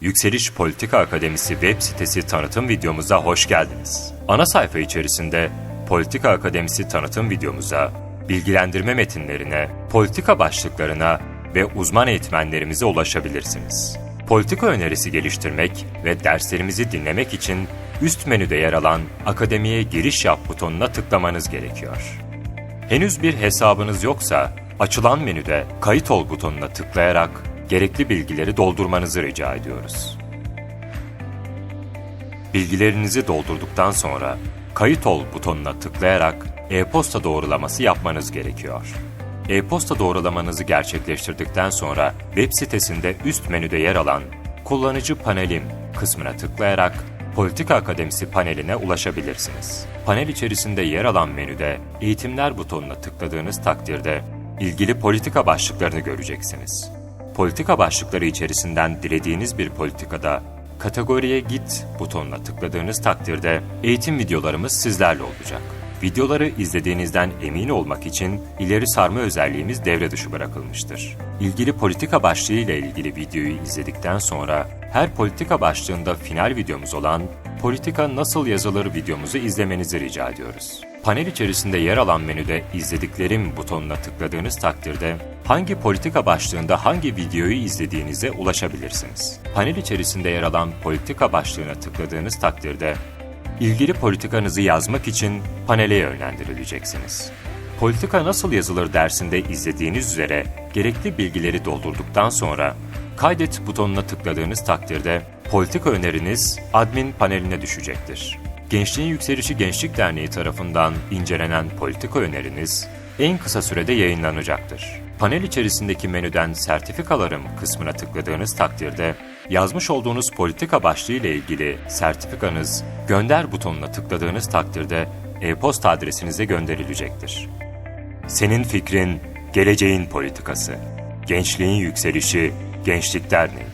Yükseliş Politika Akademisi web sitesi tanıtım videomuza hoş geldiniz. Ana sayfa içerisinde Politika Akademisi tanıtım videomuza, bilgilendirme metinlerine, politika başlıklarına ve uzman eğitmenlerimize ulaşabilirsiniz. Politika önerisi geliştirmek ve derslerimizi dinlemek için üst menüde yer alan Akademiye giriş yap butonuna tıklamanız gerekiyor. Henüz bir hesabınız yoksa açılan menüde kayıt ol butonuna tıklayarak gerekli bilgileri doldurmanızı rica ediyoruz. Bilgilerinizi doldurduktan sonra kayıt ol butonuna tıklayarak e-posta doğrulaması yapmanız gerekiyor. E-posta doğrulamanızı gerçekleştirdikten sonra web sitesinde üst menüde yer alan Kullanıcı Panelim kısmına tıklayarak Politika Akademisi paneline ulaşabilirsiniz. Panel içerisinde yer alan menüde Eğitimler butonuna tıkladığınız takdirde ilgili politika başlıklarını göreceksiniz. Politika başlıkları içerisinden dilediğiniz bir politikada Kategoriye Git butonuna tıkladığınız takdirde eğitim videolarımız sizlerle olacak. Videoları izlediğinizden emin olmak için ileri sarma özelliğimiz devre dışı bırakılmıştır. İlgili politika başlığı ile ilgili videoyu izledikten sonra her politika başlığında final videomuz olan Politika Nasıl Yazılır videomuzu izlemenizi rica ediyoruz. Panel içerisinde yer alan menüde izlediklerim butonuna tıkladığınız takdirde hangi politika başlığında hangi videoyu izlediğinize ulaşabilirsiniz. Panel içerisinde yer alan politika başlığına tıkladığınız takdirde ilgili politikanızı yazmak için panele yönlendirileceksiniz. Politika nasıl yazılır dersinde izlediğiniz üzere gerekli bilgileri doldurduktan sonra kaydet butonuna tıkladığınız takdirde politika öneriniz admin paneline düşecektir. Gençliğin Yükselişi Gençlik Derneği tarafından incelenen politika öneriniz en kısa sürede yayınlanacaktır. Panel içerisindeki menüden sertifikalarım kısmına tıkladığınız takdirde yazmış olduğunuz politika başlığı ile ilgili sertifikanız gönder butonuna tıkladığınız takdirde e-posta adresinize gönderilecektir. Senin fikrin, geleceğin politikası. Gençliğin yükselişi, Gençlik Derneği.